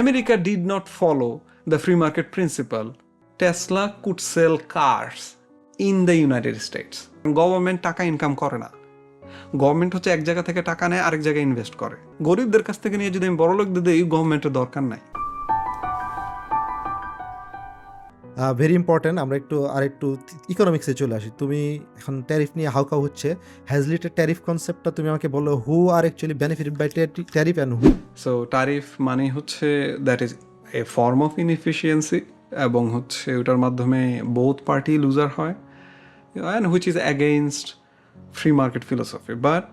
America did not follow the free market principle, Tesla could sell cars in the United States. Government টাকা income করে না। Government হচ্ছে এক জায়গা থেকে টাকা নেয় আরেক জায়গায় ইনভেস্ট করে। গরিবদের কাছ থেকে নিয়ে যদি আমি বড় লোকদের দিই গভর্নমেন্টের দরকার নাই। ভেরি ইম্পর্ট্যান্ট আমরা একটু আর একটু ইকোনমিক্সে চলে আসি। তুমি এখন ট্যারিফ নিয়ে হাউকাউ হচ্ছে। হ্যাজলিটের ট্যারিফ কনসেপ্টটা তুমি আমাকে বলো who are actually benefited by tariff and who so tariff মানে হচ্ছে that is a form of inefficiency এবং হচ্ছে ওটার মাধ্যমে বোথ পার্টি লুজার হয় and which is against free market philosophy but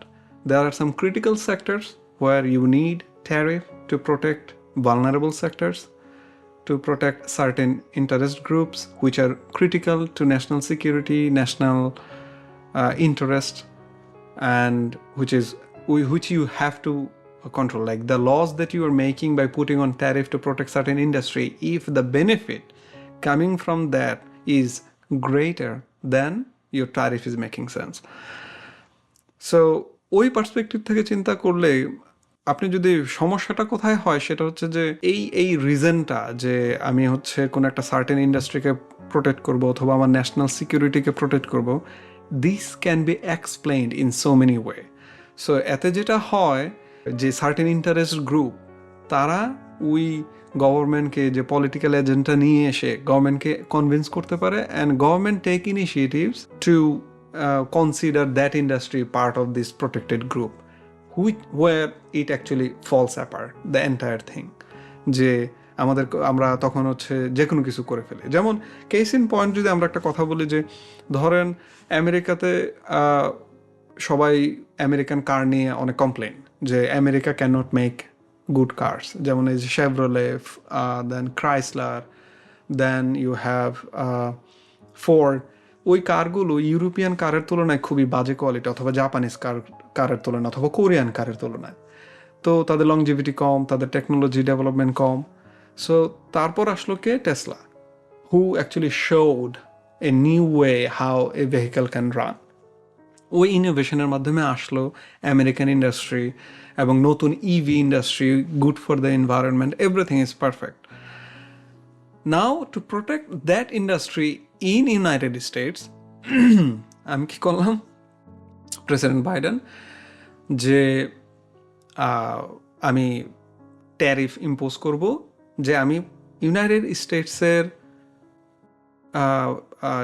there are some critical sectors where you need tariff to protect vulnerable sectors. to protect certain interest groups which are critical to national security national uh, interest and which is whi- which you have to control like the laws that you are making by putting on tariff to protect certain industry if the benefit coming from that is greater then your tariff is making sense so ওই perspective থেকে চিন্তা করলে আপনি যদি সমস্যাটা কোথায় হয়, সেটা হচ্ছে যে এই এই রিজনটা যে আমি হচ্ছে কোনো একটা সার্টেন ইন্ডাস্ট্রিকে প্রোটেক্ট করব অথবা আমার ন্যাশনাল সিকিউরিটিকে প্রোটেক্ট করব this can be explained in so many way so এতে যেটা হয় যে সার্টেন ইন্টারেস্ট গ্রুপ তারা ওই গভর্নমেন্টকে যে পলিটিক্যাল এজেন্টটা নিয়ে এসে গভর্নমেন্টকে কনভিন্স করতে পারে and government take initiatives to consider that industry part of this protected group which where it actually falls apart the entire thing যে আমাদের আমরা তখন হচ্ছে যে কোনো কিছু করে ফেলি। যেমন কেস ইন পয়েন্ট যদি আমরা একটা কথা বলি যে, ধরেন আমেরিকাতে সবাই আমেরিকান কার নিয়ে অনেক কমপ্লেন যে, America can not make good cars যেমন এই যে Chevrolet then Chrysler then you have Ford ওই কারগুলো ইউরোপিয়ান কারের তুলনায় খুবই বাজে কোয়ালিটি অথবা জাপানিজ কার, কারের তুলনায় অথবা কোরিয়ান কারের তুলনায়। তো তাদের লংজিভিটি কম, তাদের টেকনোলজি ডেভেলপমেন্ট কম। সো তারপর আসলো কে? Tesla who actually showed a new way how a vehicle can run ওই ইনোভেশনের মাধ্যমে আসলো আমেরিকান ইন্ডাস্ট্রি এবং নতুন EV industry good for the environment everything is perfect now to protect that industry in United States আমি কি করলাম? President Biden যে আমি ট্যারিফ ইম্পোজ করব, যে আমি ইউনাইটেড স্টেটসের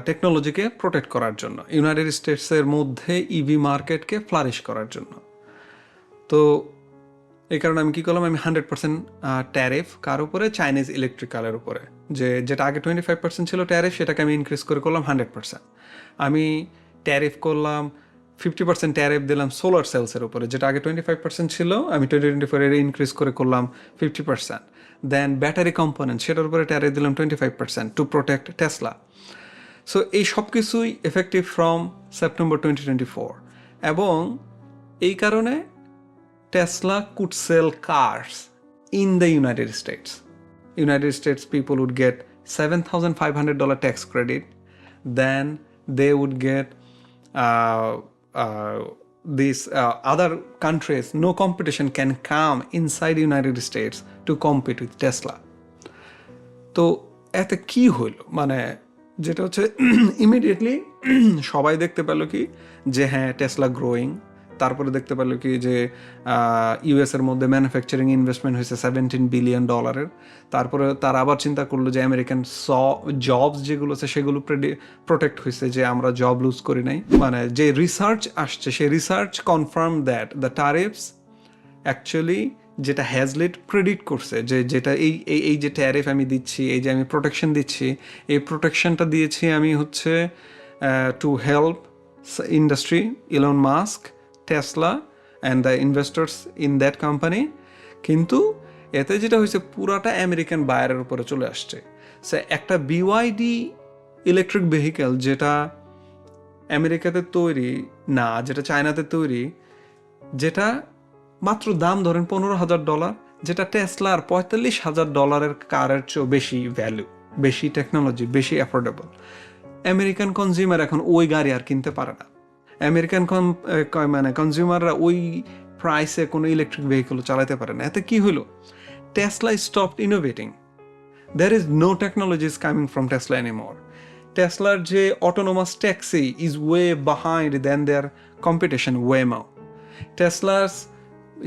টেকনোলজিকে প্রোটেক্ট করার জন্য ইউনাইটেড স্টেটসের মধ্যে ইভি মার্কেটকে ফ্লারিশ করার জন্য। তো এই কারণে আমি কি করলাম, আমি হান্ড্রেড পার্সেন্ট ট্যারিফ কার উপরে? চাইনিজ ইলেকট্রিক্যালের উপরে। যে, যেটা আগে টোয়েন্টি ফাইভ পার্সেন্ট ছিল ট্যারিফ সেটাকে আমি ইনক্রিজ করে করলাম হান্ড্রেড পার্সেন্ট আমি ট্যারিফ করলাম ফিফটি পার্সেন্ট ট্যারিফ দিলাম সোলার সেলসের উপরে, যেটা আগে টোয়েন্টি ফাইভ পার্সেন্ট ছিল, আমি টোয়েন্টি টোয়েন্টি ইনক্রিজ করে করলাম fifty percent then battery component সেটার উপরে ট্যারিফ দিলাম twenty five percent to protect Tesla so এই সব কিছুই effective from September twenty twenty four এবং এই কারণে Tesla could sell cars in the United States. United States people would get $7,500 tax credit. Then they would get uh, uh, these uh, other countries, no competition can come inside United States to compete with Tesla. তো এতে কি হইল মানে যেটা হচ্ছে immediately সবাই দেখতে পেল কি যে হ্যাঁ টেসলা গ্রোয়িং তারপরে দেখতে পেল কি যে ইউএসের মধ্যে ম্যানুফ্যাকচারিং ইনভেস্টমেন্ট হয়েছে সেভেন্টিন বিলিয়ন ডলারের তারপরে তারা আবার চিন্তা করল যে আমেরিকান স জবস যেগুলো আছে সেগুলো প্রোটেক্ট হয়েছে যে, আমরা জব লুজ করি নাই। মানে যে রিসার্চ আসছে, সেই research confirm that the tariffs actually যেটা হ্যাজলেট প্রেডিক্ট করছে যে, যেটা এই এই এই যে ট্যারিফ আমি দিচ্ছি, এই যে আমি প্রোটেকশন দিচ্ছি, এই প্রোটেকশনটা দিয়েছি আমি হচ্ছে to help industry Elon Musk Tesla and the investors in that company কিন্তু এতে যেটা হয়েছে, পুরাটা আমেরিকান বায়ারের উপরে চলে আসছে। সে একটা বিওয়াইডি ইলেকট্রিক ভেহিকেল যেটা আমেরিকাতে তৈরি না, যেটা চায়নাতে তৈরি, যেটা মাত্র দাম ধরেন পনেরো হাজার ডলার যেটা টেসলার পঁয়তাল্লিশ হাজার ডলারের কারের চেয়েও বেশি ভ্যালু বেশি টেকনোলজি বেশি অ্যাফোর্ডেবল আমেরিকান কনজিউমার এখন ওই গাড়ি আর কিনতে পারে না। আমেরিকান মানে কনজিউমাররা ওই প্রাইসে কোনো ইলেকট্রিক ভেহিকেল চালাতে পারে না। এতে কী হলো? Tesla is stop innovating there is no technology is coming from Tesla any more টেসলার যে autonomous taxi is way behind than their competition Waymo Tesla's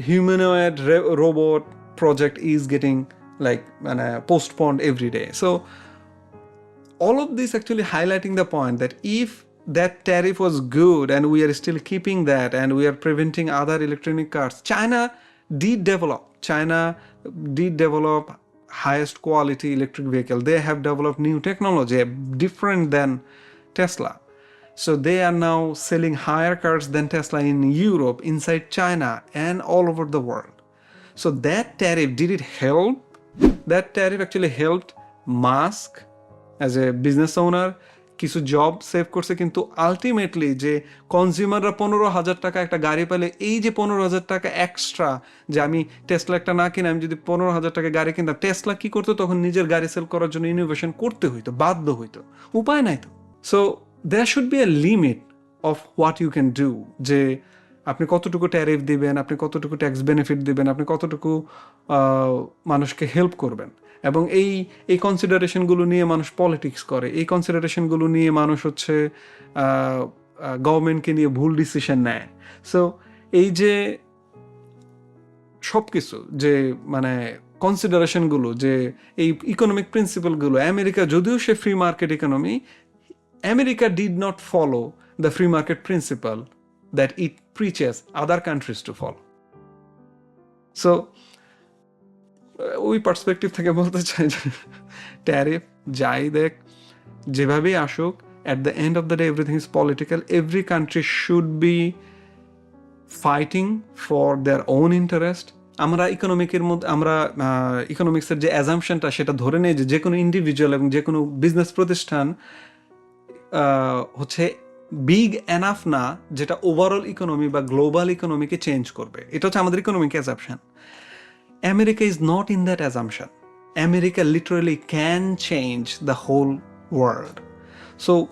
humanoid robot project is getting like মানে postponed every day so all of this actually highlighting the point that if that tariff was good and we are still keeping that and we are preventing other electronic cars. China did develop. China did develop highest quality electric vehicle. They have developed new technology different than tesla. So they are now selling higher cars than tesla in europe inside china and all over the world. So that tariff did it help? That tariff actually helped musk as a business owner কিছু job save করছে কিন্তু ultimately যে কনজিউমাররা পনেরো হাজার টাকা একটা গাড়ি পেলে, এই যে পনেরো হাজার টাকা এক্সট্রা যে আমি টেসলা একটা না কিনে, আমি যদি পনেরো হাজার টাকা গাড়ি কিনতাম টেসলা কি করতো? তখন নিজের গাড়ি সেল করার জন্য ইনোভেশন করতে হইতো, বাধ্য হইতো। উপায় নাই তো। So there should be a limit of what you can do যে আপনি কতটুকু ট্যারিফ দিবেন, আপনি কতটুকু ট্যাক্স বেনিফিট দিবেন, আপনি কতটুকু মানুষকে হেল্প করবেন। এবং এই এই কনসিডারেশনগুলো নিয়ে মানুষ পলিটিক্স করে। এই কনসিডারেশনগুলো নিয়ে মানুষ হচ্ছে গভর্নমেন্টকে নিয়ে ভুল ডিসিশন নেয়। সো এই যে সব কিছু যে মানে কনসিডারেশনগুলো যে, এই ইকোনমিক প্রিন্সিপালগুলো আমেরিকা যদিও সে free market economy America did not follow the free market principle that it preaches other countries to follow so ওই পার্সপেক্টিভ থেকে বলতে চাই যে, ট্যারিফ যাই দেখ, যেভাবেই আসুক at the end of the day everything is political every country should be fighting for their own interest আমরা ইকোনমিকের মধ্যে, আমরা ইকোনমিক্সের যে অ্যাজামশনটা সেটা ধরে নেই যে যে কোনো ইন্ডিভিজুয়াল এবং যে কোনো বিজনেস প্রতিষ্ঠান হচ্ছে বিগ এনাফ না, যেটা ওভারঅল ইকোনমি বা গ্লোবাল ইকোনমিকে চেঞ্জ করবে। এটা হচ্ছে আমাদের economic assumption America is not in that assumption. America literally can change the whole world. So,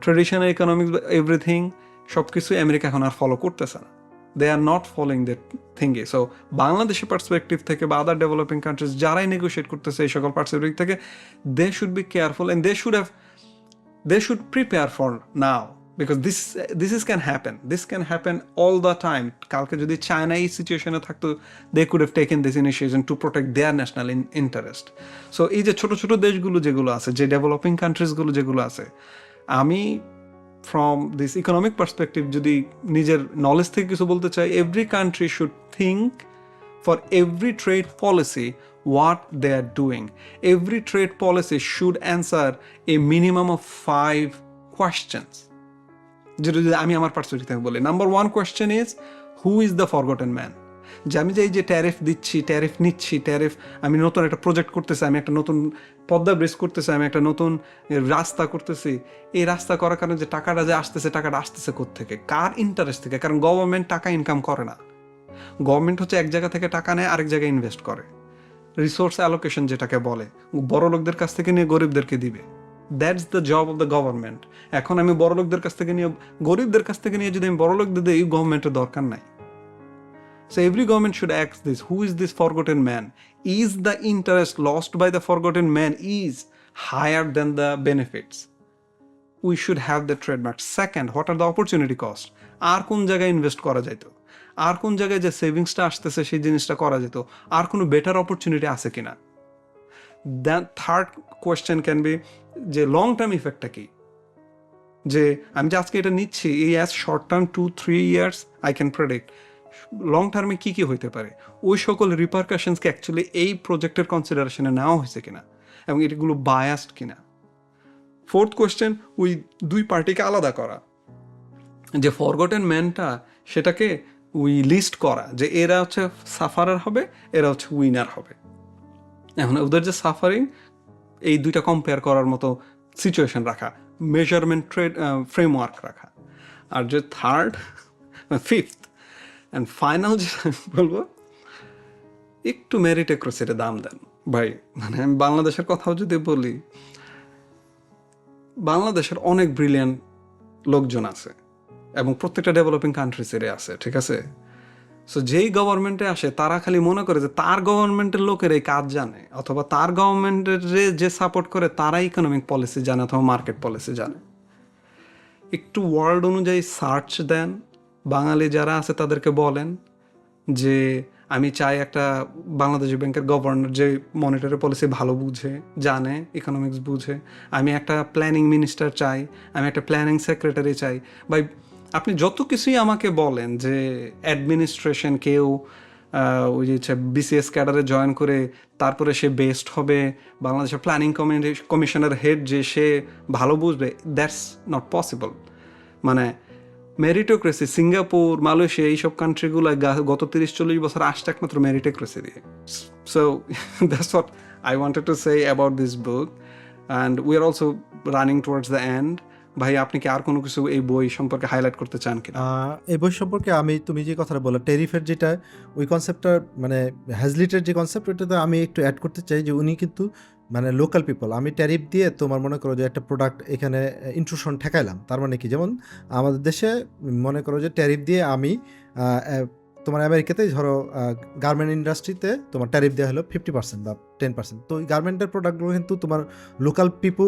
traditional economics, everything, সব কিছু আমেরিকা এখন আর ফলো করতেছে না they are not following that থিঙ্গে so বাংলাদেশের পার্সপেক্টিভ থেকে বা আদার ডেভেলপিং কান্ট্রিজ যারাই negotiate করতেছে এই সকল পার্সপেক্টিভ থেকে they should be careful and they should have they should prepare for now because this this is can happen this can happen all the time কালকে যদি China এই সিচুয়েশনে থাকতো they could have taken this initiation to protect their national interest so এই যে ছোট ছোট দেশগুলো যেগুলো আছে, যে ডেভেলপিং কান্ট্রিজগুলো যেগুলো আছে, আমি ফ্রম দিস ইকোনমিক পার্সপেক্টিভ যদি নিজের নলেজ থেকে কিছু বলতে চাই every country should think for every trade policy what they are doing. Every trade policy should answer a minimum of five questions. যেটা যদি আমি আমার পার্সপেক্টিভ থেকে বলি number one question is who is the forgotten man যে আমি যে এই যে ট্যারিফ দিচ্ছি ট্যারিফ নিচ্ছি ট্যারিফ আমি নতুন একটা প্রজেক্ট করতেছি, আমি একটা নতুন পদ্মা ব্রিজ করতেছি, আমি একটা নতুন রাস্তা করতেছি, এই রাস্তা করার কারণে যে টাকাটা যে আসতেছে, টাকাটা আসতেছে থেকে কার ইন্টারেস্ট থেকে? কারণ গভর্নমেন্ট টাকা ইনকাম করে না। গভর্নমেন্ট হচ্ছে এক জায়গা থেকে টাকা নেয়, আরেক জায়গায় ইনভেস্ট করে। রিসোর্স অ্যালোকেশন যেটাকে বলে বড় লোকদের কাছ থেকে নিয়ে গরিবদেরকে দিবে। That's the job of the government এখন আমি বড়লোকদের কাছ থেকে নিয়ে গরিবদের কাছ থেকে নিয়ে যদি আমি বড়লোক দিয়ে দিই গভর্নমেন্টের দরকার নাই। So every government should অ্যাক্স this who is this forgotten man is the interest lost by the forgotten man is higher than the benefits we should have the trademark second what are the opportunity cost আর কোন জায়গায় invest করা যেত আর কোন জায়গায় যে সেভিংসটা আসতেছে, সেই জিনিসটা করা যেত? আর কোনো বেটার অপরচুনিটি আছে কিনা? That third question can be যে লং টার্ম ইফেক্টটা কি? যে আমি যে আজকে এটা নিচ্ছি এই as short term two three years I can predict long টার্মে কী কী হইতে পারে? ওই সকল রিপারকাশনসকে অ্যাকচুয়ালি এই প্রজেক্টের কনসিডারেশনে নেওয়া হয়েছে কিনা? এবং এগুলো বায়াসড কিনা? ফোর্থ কোয়েশ্চেন ওই দুই পার্টিকে আলাদা করা। যে ফরগটেন ম্যানটা সেটাকে উই লিস্ট করা। যে এরা হচ্ছে সাফারার হবে, এরা হচ্ছে উইনার হবে। এখন ওদের যে সাফারিং এই দুইটা কম্পেয়ার করার মতো সিচুয়েশন রাখা মেজারমেন্ট ট্রেড ফ্রেমওয়ার্ক রাখা। আর যে থার্ড ফিফথ অ্যান্ড ফাইনাল যে বলব, একটু মেরিটেক্রোসিটে দাম দেন। ভাই মানে আমি বাংলাদেশের কথাও যদি বলি, বাংলাদেশের অনেক ব্রিলিয়ান্ট লোকজন আছে এবং প্রত্যেকটা ডেভেলপিং কান্ট্রিজেরই আছে, ঠিক আছে? সো যেই গভর্নমেন্টে আসে, তারা খালি মনে করে যে তার গভর্নমেন্টের লোকের এই কাজ জানে, অথবা তার গভর্নমেন্টের যে সাপোর্ট করে, তারা ইকোনমিক পলিসি জানে অথবা মার্কেট পলিসি জানে। একটু ওয়ার্ল্ড অনুযায়ী সার্চ দেন। বাঙালি যারা আছে, তাদেরকে বলেন যে, আমি চাই একটা বাংলাদেশ ব্যাংকের গভর্নর যে মনিটরি পলিসি ভালো বুঝে, জানে ইকোনমিক্স বুঝে। আমি একটা প্ল্যানিং মিনিস্টার চাই, আমি একটা প্ল্যানিং সেক্রেটারি চাই। বা আপনি যত কিছুই আমাকে বলেন যে অ্যাডমিনিস্ট্রেশন কেউ ওই যে বিসিএস ক্যাডারে জয়েন করে তারপরে সে বেস্ট হবে, বাংলাদেশের প্ল্যানিং কমিশনের হেড যে সে ভালো বুঝবে দ্যাটস নট পসিবল মানে মেরিটোক্রেসি সিঙ্গাপুর মালয়েশিয়া এইসব কান্ট্রিগুলো গত তিরিশ চল্লিশ বছর আসছে একমাত্র মেরিটোক্রেসি দিয়ে। So that's what I wanted to say about this book and we are also running towards the end ভাই আপনি কি আর কোনো কিছু এই বই সম্পর্কে হাইলাইট করতে চান আহ, এই বই সম্পর্কে আমি তুমি যে কথাটা বলো টেরিফের যেটা ওই কনসেপ্টটা মানে হ্যাজলিটের যে কনসেপ্ট ওটাতে আমি একটু অ্যাড করতে চাই যে উনি কিন্তু মানে লোকাল পিপল আমি ট্যারিফ দিয়ে তোমার মনে করো যে একটা প্রোডাক্ট এখানে ইন্ট্রুশন ঠেকাইলাম। তার মানে কি? যেমন আমাদের দেশে মনে করো যে ট্যারিফ দিয়ে আমি তোমার আমেরিকাতে ধরো গার্মেন্ট ইন্ডাস্ট্রিতে তোমার ট্যারিফ দেওয়া হলো ফিফটি পার্সেন্ট বা টেন পার্সেন্ট তো ওই গার্মেন্টের প্রোডাক্টগুলো কিন্তু তোমার লোকাল পিপল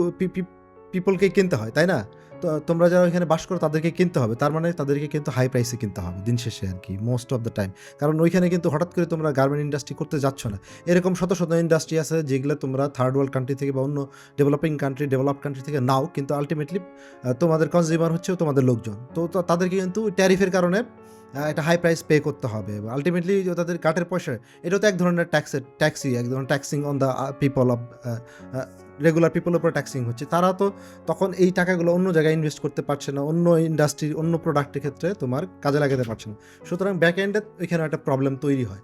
পিপলকেই কিনতে হয়, তাই না? তো তোমরা যারা ওইখানে বাস করো, তাদেরকে কিনতে হবে। তার মানে তাদেরকে কিন্তু হাই প্রাইসে কিনতে হবে দিন শেষে আর কি মোস্ট অফ দ্য টাইম কারণ ওইখানে কিন্তু হঠাৎ করে তোমরা গার্মেন্ট ইন্ডাস্ট্রি করতে যাচ্ছ না। এরকম শত শত ইন্ডাস্ট্রি আছে যেগুলো তোমরা থার্ড ওয়ার্ল্ড কান্ট্রি থেকে বা অন্য ডেভেলপিং কান্ট্রি ডেভেলপ কান্ট্রি থেকে নাও, কিন্তু আলটিমেটলি তোমাদের কনজিউমার হচ্ছে তোমাদের লোকজন। তো তাদেরকে কিন্তু ট্যারিফের কারণে একটা হাই প্রাইস পে করতে হবে। আলটিমেটলি তাদের কাঠের পয়সা, এটাও তো এক ধরনের ট্যাক্সের ট্যাক্সি এক ধরনের taxing on the people of regular পিপলের উপর ট্যাক্সিং হচ্ছে। তারা তো তখন এই টাকাগুলো অন্য জায়গায় ইনভেস্ট করতে পারছে না, অন্য ইন্ডাস্ট্রি অন্য প্রোডাক্টের ক্ষেত্রে তোমার কাজে লাগাতে পারছে না। সুতরাং ব্যাক এন্ডে এখানে একটা প্রবলেম তৈরি হয়।